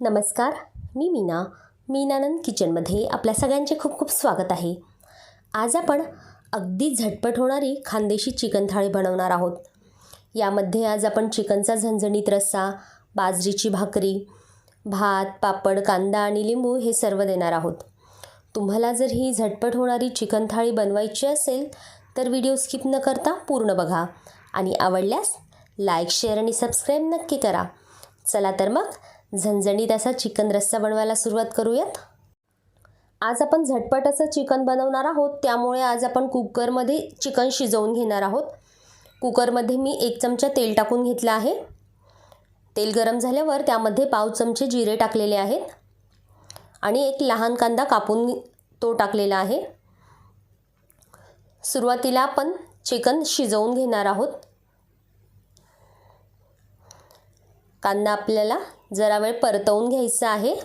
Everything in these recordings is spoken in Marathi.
नमस्कार मी मीना. मीनानंद किचनमध्ये आपल्या सगळ्यांचे खूप खूप स्वागत आहे. आज आपण अगदी झटपट होणारी खानदेशी चिकन थाळी बनवणार आहोत. यामध्ये आज आपण चिकनचा झणझणीत रस्सा बाजरीची भाकरी भात पापड कांदा आणि लिंबू हे सर्व देणार आहोत. तुम्हाला जर ही झटपट होणारी चिकन थाळी बनवायची असेल तर व्हिडिओ स्किप न करता पूर्ण बघा आणि आवडल्यास लाईक शेअर आणि सबस्क्राईब नक्की करा. चला तर मग झणझणीत असा चिकन रस्सा बनवायला सुरुवात करूयात. आज आपण झटपट असं चिकन बनवणार आहोत. त्यामुळे आज आपण कुकरमध्ये चिकन शिजवून घेणार आहोत. कुकरमध्ये मी एक चमचा तेल टाकून घेतलं आहे. तेल गरम झाल्यावर त्यामध्ये पाव चमचे जिरे टाकलेले आहेत. आणि एक लहान कांदा कापून तो टाकलेला आहे. सुरुवातीला आपण चिकन शिजवून घेणार आहोत. कांदा आपल्याला जरा वेळ परतवून घ्यायचा आहे.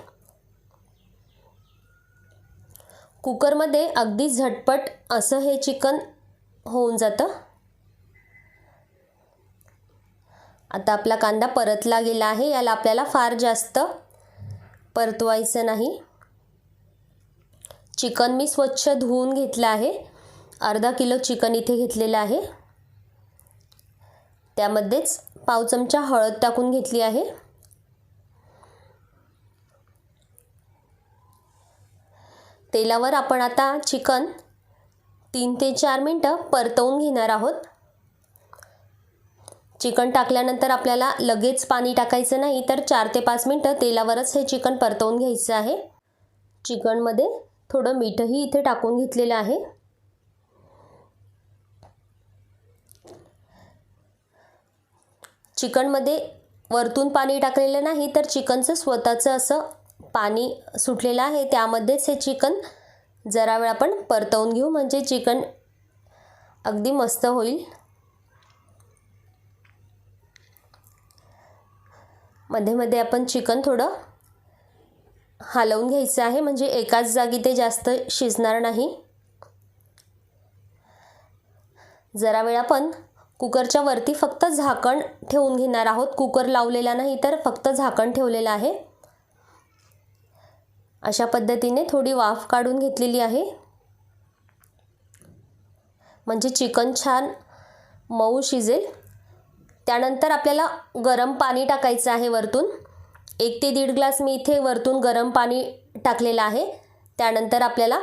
कुकरमध्ये अगदी झटपट असं हे चिकन होऊन जातं. आता आपला कांदा परतला गेला आहे याला आपल्याला फार जास्त परतवायचं नाही. चिकन मी स्वच्छ धुवून घेतलं आहे. अर्धा किलो चिकन इथे घेतलेलं आहे. त्यामध्येच पाव चमचा हळद टाकून घेतली आहे. तेलावर आपण आता चिकन तीन ते चार मिनटं परतवून घेणार आहोत. चिकन टाकल्यानंतर आपल्याला लगेच पाणी टाकायचं नाही तर चार ते पाच मिनटं तेलावरच हे चिकन परतवून घ्यायचं आहे. चिकनमध्ये थोडं मीठही इथे टाकून घेतलेलं आहे. चिकनमध्ये वरतून पाणी टाकलेलं नाही तर चिकनचं स्वतःचं असं पाणी सुटलेलं आहे. त्यामध्येच हे चिकन जरा वेळ आपण परतवून घेऊ म्हणजे चिकन अगदी मस्त होईल. मध्ये मध्ये आपण चिकन थोडं हलवून घ्यायचं आहे म्हणजे एकाच जागी ते जास्त शिजणार नाही. जरा वेळ आपण कुकरच्या वरती फक्त झाकण ठेवून घेणार आहोत. कुकर लावलेला नाही तर फक्त झाकण ठेवलेलं आहे. अशा पद्धतीने थोडी वाफ काढून घेतलेली आहे. म्हणजे चिकन छान मऊ शिजेल. त्यानंतर आपल्याला गरम पाणी टाकायचं आहे वरतून. एक ते दीड ग्लास मी इथे वरतून गरम पाणी टाकलेलं आहे. त्यानंतर आपल्याला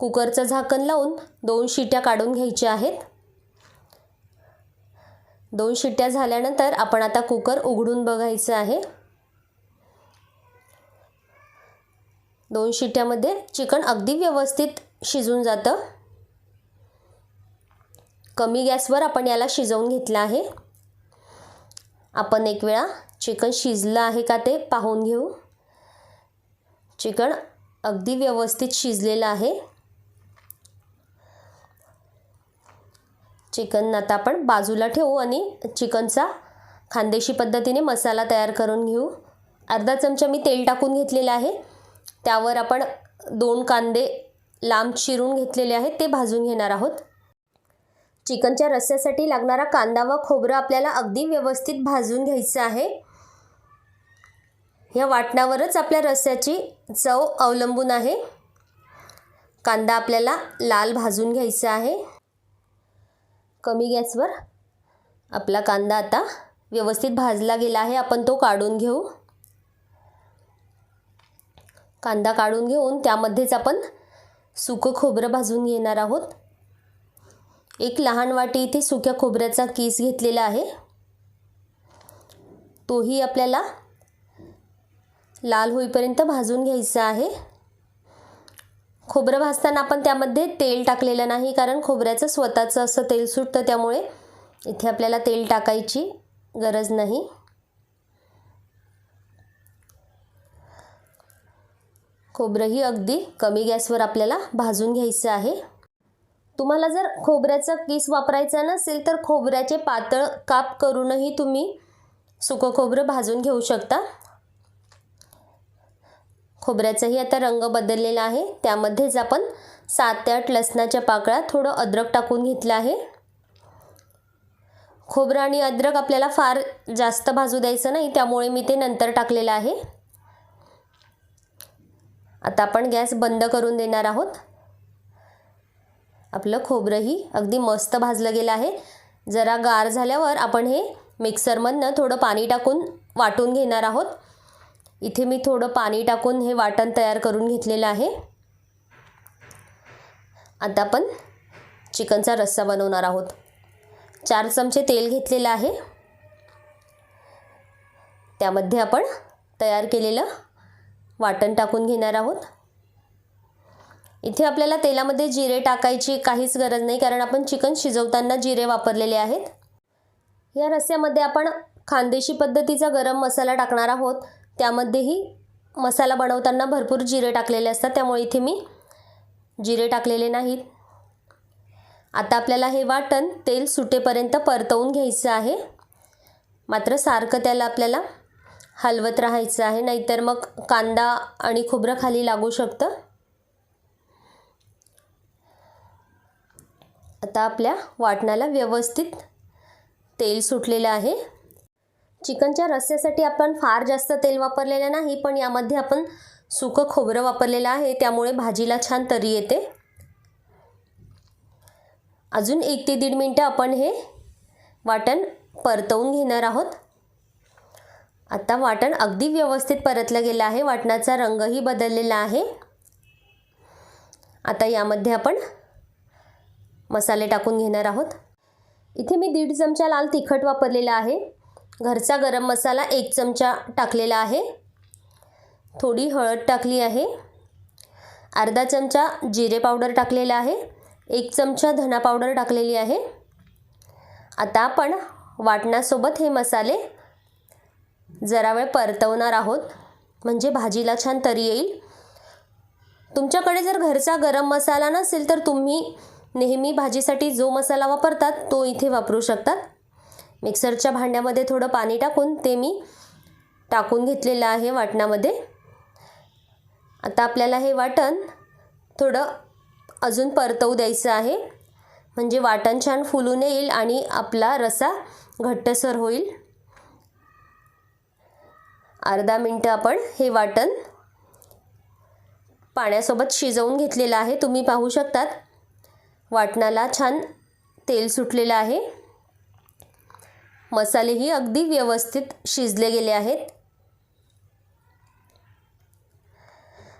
कुकरचं झाकण लावून दोन शिट्या काढून घ्यायच्या आहेत. दोन शिट्ट्या झाल्यानंतर आपण आता कुकर उघडून बघायचं आहे. दोन शिट्ट्यामध्ये चिकन अगदी व्यवस्थित शिजून जातं. कमी गॅसवर आपण याला शिजवून घेतलं आहे. आपण एक वेळा चिकन शिजलं आहे का ते पाहून घेऊ. चिकन अगदी व्यवस्थित शिजलेलं आहे. चिकन आता आपण बाजूला ठेवू आणि चिकनचा खानदेशी पद्धतीने मसाला तयार करून घेऊ. अर्धा चमचा मी तेल टाकून घेतलेलं आहे. त्यावर आपण दोन कांदे लांब चिरून घेतलेले आहेत ते भाजून घेणार आहोत. चिकनच्या रस्स्यासाठी लागणारा कांदा व खोबरं आपल्याला अगदी व्यवस्थित भाजून घ्यायचं आहे. या वाटणावरच आपल्या रस्स्याची चव अवलंबून आहे. कांदा आपल्याला लाल भाजून घ्यायचा आहे. कमी गॅसवर आपला कांदा आता व्यवस्थित भाजला गेला आहे. आपण तो काढून घेऊ. कांदा काढून घेऊन त्यामध्येच आपण सुकं खोबरं भाजून घेणार आहोत. एक लहान वाटी इथे सुक्या खोबऱ्याचा केस घेतलेला आहे. तोही आपल्याला लाल होईपर्यंत भाजून घ्यायचा आहे. खोबरं भाजताना आपण त्यामध्ये तेल टाकलेलं नाही कारण खोबऱ्याचं स्वतःचं असं तेल सुटतं त्यामुळे इथे आपल्याला तेल टाकायची गरज नाही. खोबरंही अगदी कमी गॅसवर आपल्याला भाजून घ्यायचं आहे. तुम्हाला जर खोबऱ्याचा किस वापरायचा नसेल तर खोबऱ्याचे पातळ काप करूनही तुम्ही सुकं खोबरं भाजून घेऊ शकता. खोबऱ्याचाही आता रंग बदललेला आहे. त्यामध्येच आपण सात ते आठ लसणाच्या पाकळ्या थोडं अद्रक टाकून घेतलं आहे. खोबरं आणि अद्रक आपल्याला फार जास्त भाजू द्यायचं नाही त्यामुळे मी ते नंतर टाकलेलं आहे. आता आपण गॅस बंद करून देणार आहोत. आपलं खोबरंही अगदी मस्त भाजलं गेलं आहे. जरा गार झाल्यावर आपण हे मिक्सरमधनं थोडं पाणी टाकून वाटून घेणार आहोत. इथे मी थोडं पाणी टाकून हे वाटण तयार करून घेतलेलं आहे. आता आपण चिकनचा रस्सा बनवणार आहोत. चार चमचे तेल घेतलेलं आहे. त्यामध्ये आपण तयार केलेलं वाटण टाकून घेणार आहोत. इथे आपल्याला तेलामध्ये जिरे टाकायची काहीच गरज नाही कारण आपण चिकन शिजवताना जिरे वापरलेले आहेत. या रस्स्यामध्ये आपण खानदेशी पद्धतीचा गरम मसाला टाकणार आहोत. त्यामध्येही मसाला बनवताना भरपूर जिरे टाकलेले असतात. त्यामुळे इथे मी जिरे टाकलेले नाहीत. आता आपल्याला हे वाटण तेल सुटेपर्यंत परतवून घ्यायचं आहे. मात्र सारखं त्याला आपल्याला हलवत राहायचं आहे. नाहीतर मग कांदा आणि खोबरं खाली लागू शकतं. आता आपल्या वाटणाला व्यवस्थित तेल सुटलेलं आहे. चिकनच्या रस्स्यासाठी आपण फार जास्त तेल वापरलेलं नाही पण यामध्ये आपण सुकं खोबरं वापरलेलं आहे. त्यामुळे भाजीला छान तरी येते. अजून एक ते दीड मिनटं आपण हे वाटण परतवून घेणार आहोत. आता वाटण अगदी व्यवस्थित परतलं गेलं आहे. वाटणाचा रंगही बदललेला आहे. आता यामध्ये आपण मसाले टाकून घेणार आहोत. इथे मी दीड चमचा लाल तिखट वापरलेला आहे. घरचा गरम मसाला एक चमचा टाकलेला आहे. थोडी हळद टाकली आहे. अर्धा चमचा जिरे पावडर टाकलेला आहे. एक चमचा धना पावडर टाकलेली आहे. आता आपण वाटण्यासोबत हे मसाले जरा वेळ परतवणार आहोत. म्हणजे भाजीला छान तरी येईल. तुमच्याकडे जर घरचा गरम मसाला नसेल तर तुम्ही नेहमी भाजीसाठी जो मसाला वापरतात तो इथे वापरू शकतात. मिक्सरच्या भांड्यामध्ये थोडं पाणी टाकून ते मी टाकून घेतलेलं आहे वाटणामध्ये. आता आपल्याला हे वाटण थोडं अजून परतवू द्यायचं आहे. म्हणजे वाटण छान फुलून येईल आणि आपला रसा घट्टसर होईल. अर्धा मिनटं आपण हे वाटण पाण्यासोबत शिजवून घेतलेलं आहे. तुम्ही पाहू शकतात. वाटणाला छान तेल सुटलेलं आहे. मसालेही अगदी व्यवस्थित शिजले गेले आहेत.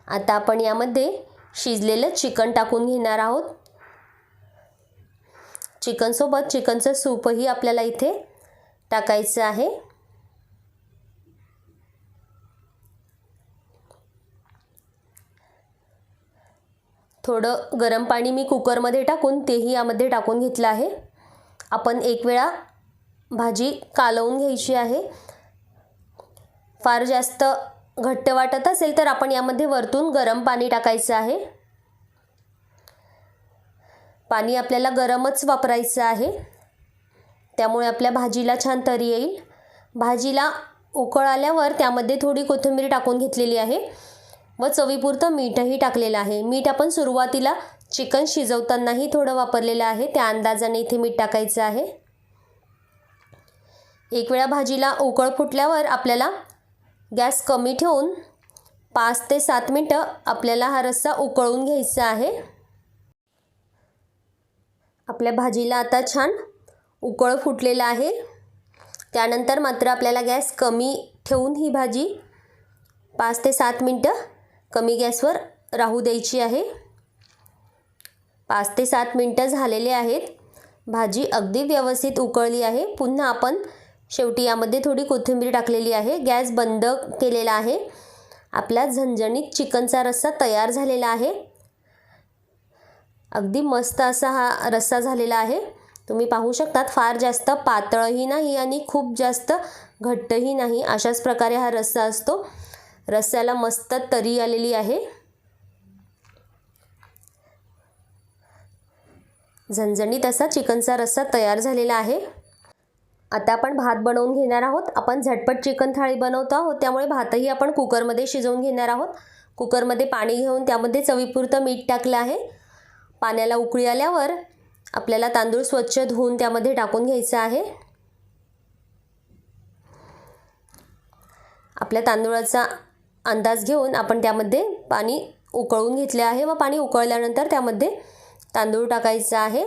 आता आपण यामध्ये शिजलेलं चिकन टाकून घेणार आहोत. चिकनसोबत चिकनचं सूपही आपल्याला इथे टाकायचं आहे. थोडं गरम पाणी मी कुकरमध्ये टाकून तेही यामध्ये टाकून घेतलं आहे. आपण एक वेळा भाजी कालवून घ्यायची आहे. फार जास्त घट्ट वाटत असेल तर आपण यामध्ये वरतून गरम पाणी टाकायचं आहे. पाणी आपल्याला गरमच वापरायचं आहे. त्यामुळे आपल्या भाजीला छान तरी येईल. भाजीला उकळ आल्यावर त्यामध्ये थोडी कोथिंबीर टाकून घेतलेली आहे व चवीपुरतं मीठही टाकलेलं आहे. मीठ आपण सुरुवातीला चिकन शिजवतानाही थोडं वापरलेलं आहे. त्या अंदाजाने इथे मीठ टाकायचं आहे. एक वेळा भाजीला उकळ फुटल्यावर आपल्याला गॅस कमी ठेवून पाच ते सात मिनटं आपल्याला हा रस्सा उकळून घ्यायचा आहे. आपल्या भाजीला आता छान उकळ फुटलेलं आहे. त्यानंतर मात्र आपल्याला गॅस कमी ठेवून ही भाजी पाच ते सात मिनटं कमी गॅसवर राहू द्यायची आहे. पाच ते सात मिनटं झालेले आहेत. भाजी अगदी व्यवस्थित उकळली आहे. पुन्हा आपण शेवटी यामध्ये थोडी कोथिंबीर टाकलेली आहे. गॅस बंद केलेला आहे. आपला झणझणीत चिकनचा रस्सा तयार झालेला आहे. अगदी मस्त असा हा रस्सा झालेला आहे. तुम्ही पाहू शकतात फार जास्त पातळही नाही आणि खूप जास्त घट्टही नाही अशाच प्रकारे हा रस्सा असतो. रस्स्याला मस्त तरी आलेली आहे. झणझणीत असा चिकनचा रस्सा तयार झालेला आहे. आता आपण भात बनवून घेणार आहोत. आपण झटपट चिकन थाळी बनवतो आहोत. त्यामुळे भातही आपण कुकरमध्ये शिजवून घेणार आहोत. कुकरमध्ये पाणी घेऊन त्यामध्ये चवीपुरतं मीठ टाकलं आहे. पाण्याला उकळी आल्यावर आपल्याला तांदूळ स्वच्छ धुवून त्यामध्ये टाकून घ्यायचं आहे. आपल्या तांदूळाचा अंदाज घेऊन आपण त्यामध्ये पाणी उकळून घेतले आहे व पाणी उकळल्यानंतर त्यामध्ये तांदूळ टाकायचा आहे.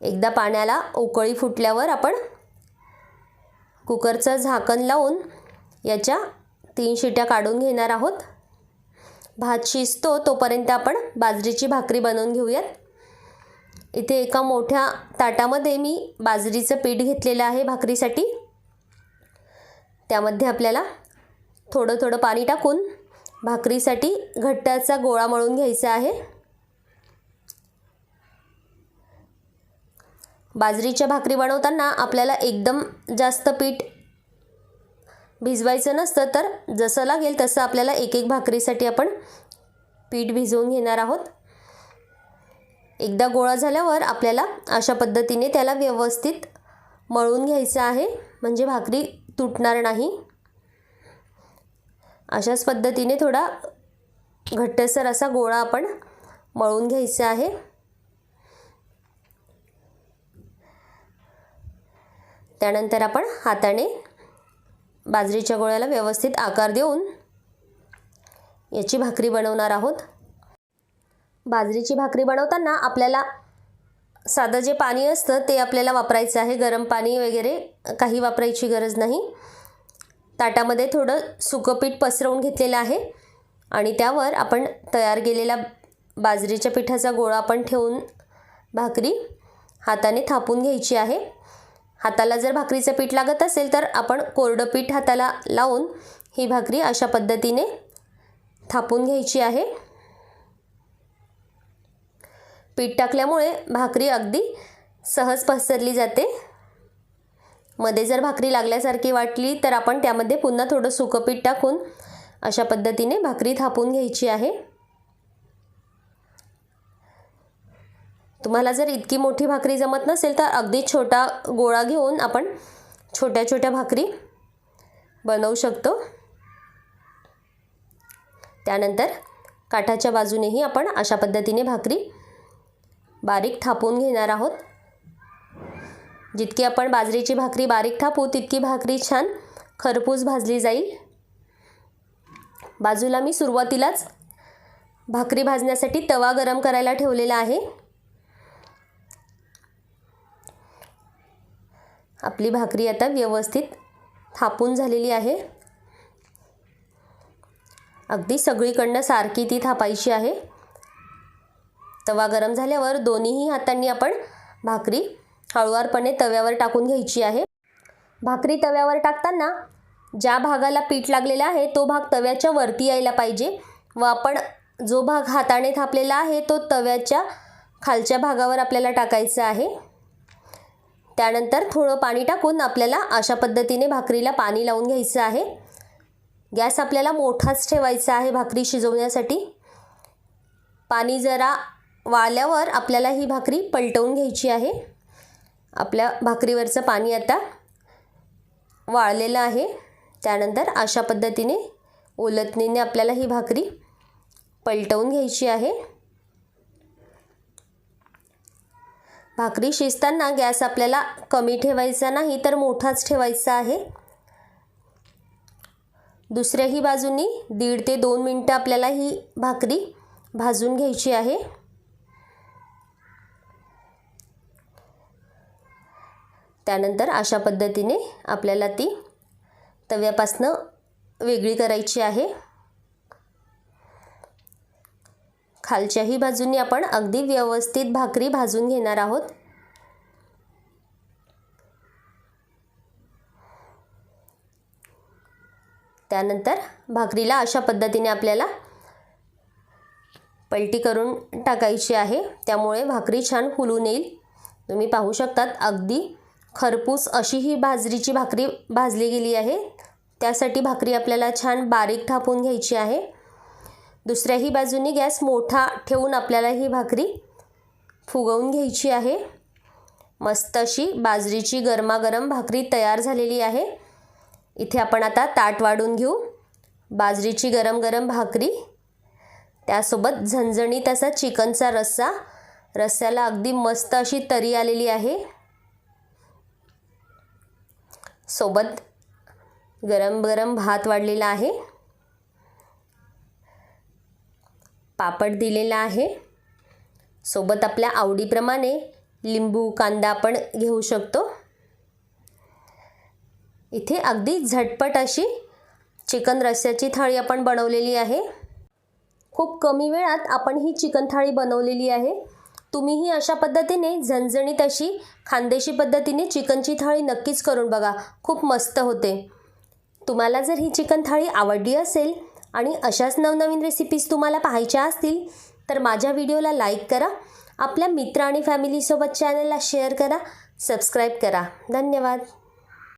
एकदा पाण्याला उकळी फुटल्यावर आपण कुकरचं झाकण लावून याच्या तीन शिट्या काढून घेणार आहोत. भात शिजतो तोपर्यंत आपण बाजरीची भाकरी बनवून घेऊयात. इथे एका मोठ्या ताटामध्ये मी बाजरीचं पीठ घेतलेलं आहे भाकरीसाठी. त्यामध्ये आपल्याला थोडं थोडं पाणी टाकून भाकरीसाठी घट्टाचा गोळा मळून घ्यायचा आहे. बाजरीच्या भाकरी बनवताना आपल्याला एकदम जास्त पीठ भिजवायचं नसतं तर जसं लागेल तसं आपल्याला एक एक भाकरीसाठी आपण पीठ भिजवून घेणार आहोत. एकदा गोळा झाल्यावर आपल्याला अशा पद्धतीने त्याला व्यवस्थित मळून घ्यायचं आहे म्हणजे भाकरी तुटणार नाही. अशाच पद्धतीने थोडा घट्टसर असा गोळा आपण मळून घ्यायचा आहे. त्यानंतर आपण हाताने बाजरीच्या गोळ्याला व्यवस्थित आकार देऊन याची भाकरी बनवणार आहोत. बाजरीची भाकरी बनवताना आपल्याला साधं जे पाणी असतं ते आपल्याला वापरायचं आहे. गरम पाणी वगैरे काही वापरायची गरज नाही. ताटामध्ये थोडं सुकं पीठ पसरवून घेतलेलं आहे आणि त्यावर आपण तयार केलेला बाजरीच्या पिठाचा गोळा आपण ठेवून भाकरी हाताने थापून घ्यायची आहे. हाताला जर भाकरीचं पीठ लागत असेल तर आपण कोरडं पीठ हाताला लावून ही भाकरी अशा पद्धतीने थापून घ्यायची आहे. पीठ टाकल्यामुळे भाकरी अगदी सहज पसरली जाते. मध्ये जर भाकरी लागल्यासारखी वाटली तर आपण त्यामध्ये पुन्हा थोडं सुकं पीठ टाकून अशा पद्धतीने भाकरी थापून घ्यायची आहे. तुम्हाला जर इतकी मोठी भाकरी जमत नसेल तर अगदी छोटा गोळा घेऊन आपण छोट्या छोट्या भाकरी बनवू शकतो. त्यानंतर काठाच्या बाजूनेही आपण अशा पद्धतीने भाकरी बारीक थापून घेणार आहोत. जितकी आपण बाजरीची भाकरी बारीक थापू तितकी भाकरी छान खरपूस भाजली जाईल. बाजूला मी सुरुवातीलाच भाकरी भाजण्यासाठी तवा गरम करायला ठेवलेला आहे. आपली भाकरी आता व्यवस्थित थापून झालेली आहे. अगदी सगळीकडनं सारखी ती थापायची आहे. तवा गरम झाल्यावर दोन्हीही हातांनी आपण भाकरी हळुवारपणे तव्यावर टाकून घ्यायची आहे. भाकरी तव्यावर टाकताना ज्या भागाला पीठ लागलेलं आहे तो भाग तव्याच्या वरती यायला पाहिजे व आपण जो भाग हाताने थापलेला आहे तो तव्याच्या खालच्या भागावर आपल्याला टाकायचा आहे. त्यानंतर थोडं पाणी टाकून आपल्याला अशा पद्धतीने भाकरीला पाणी लावून घ्यायचं आहे. गॅस आपल्याला मोठाच ठेवायचा आहे भाकरी शिजवण्यासाठी. पाणी जरा वाळल्यावर आपल्याला ही भाकरी पलटवून घ्यायची आहे. आपल्या भाकरीवरचं पाणी आता वाळलेलं आहे. त्यानंतर अशा पद्धतीने ओलतणीने आपल्याला ही भाकरी पलटवून घ्यायची आहे. भाकरी शिजताना गॅस आपल्याला कमी ठेवायचा नाही तर मोठाच ठेवायचा आहे. दुसऱ्याही बाजूनी दीड ते दोन मिनटं आपल्याला ही भाकरी भाजून घ्यायची आहे. त्यानंतर अशा पद्धतीने आपल्याला ती तव्यापासनं वेगळी करायची आहे. खालच्याही बाजूनी आपण अगदी व्यवस्थित भाकरी भाजून घेणार आहोत. त्यानंतर भाकरीला अशा पद्धतीने आपल्याला पलटी करून टाकायची आहे. त्यामुळे भाकरी छान फुलून येईल. तुम्ही पाहू शकतात अगदी खरपूस अशी ही बाजरीची भाकरी भाजली गेली आहे. त्यासाठी भाकरी आपल्याला छान बारीक थापून घ्यायची आहे. दुसऱ्याही बाजूनी गॅस मोठा ठेवून आपल्याला ही भाकरी फुगवून घ्यायची आहे. मस्त अशी बाजरीची गरमागरम भाकरी तयार झालेली आहे. इथे आपण आता ताट वाढून घेऊ. बाजरीची गरम गरम भाकरी त्यासोबत झणझणीत असा चिकनचा रस्सा. रस्स्याला अगदी मस्त अशी तरी आलेली आहे. सोबत गरम गरम भात वाढलेला आहे. पापड दिलेला आहे. सोबत आपल्या आवडीप्रमाणे लिंबू कांदा आपण घेऊ शकतो. इथे अगदी झटपट अशी चिकन रस्स्याची थाळी आपण बनवलेली आहे. खूप कमी वेळात आपण ही चिकन थाळी बनवलेली आहे. तुम्हीही अशा पद्धतीने झणझणीत अशी खानदेशी पद्धतीने चिकनची थाळी नक्कीच करून बघा. खूप मस्त होते. तुम्हाला जर ही चिकन थाळी आवडली असेल आणि अशाच नवनवीन रेसिपीज तुम्हाला पाहायच्या असतील तर माझ्या व्हिडिओला लाईक करा. आपल्या मित्र आणि फॅमिलीसोबत चॅनलला शेअर करा. सबस्क्राईब करा. धन्यवाद.